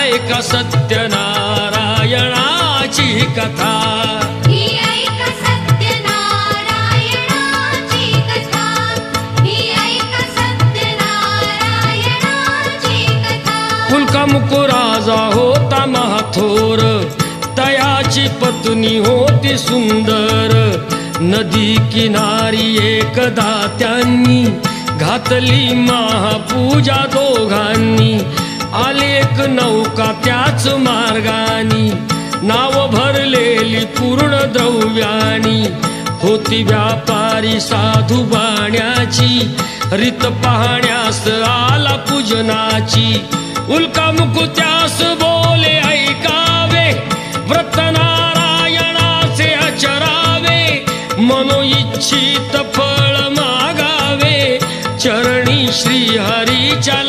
ऐका सत्यनारायणाची कथा. ही ऐक सत्यनारायणाची कथा. ही ऐक सत्यनारायणाची कथा. कुलका राजा होता महाथोर. तयाची पत्नी होती सुंदर. नदी किनारी एकदा त्यांनी घातली महापूजा आलेक नौका त्याच मार्गानी. नाव भरलेली पूर्ण द्रव्यानी. होती व्यापारी साधू बाण्याची. रीत पाहण्यास आला पूजनाची. उल्का मुकुत्यास बोले ऐकावे. व्रत नारायणाचे अचरावे मनोइच्छित फळ मागावे. चरणी श्री हरीच्या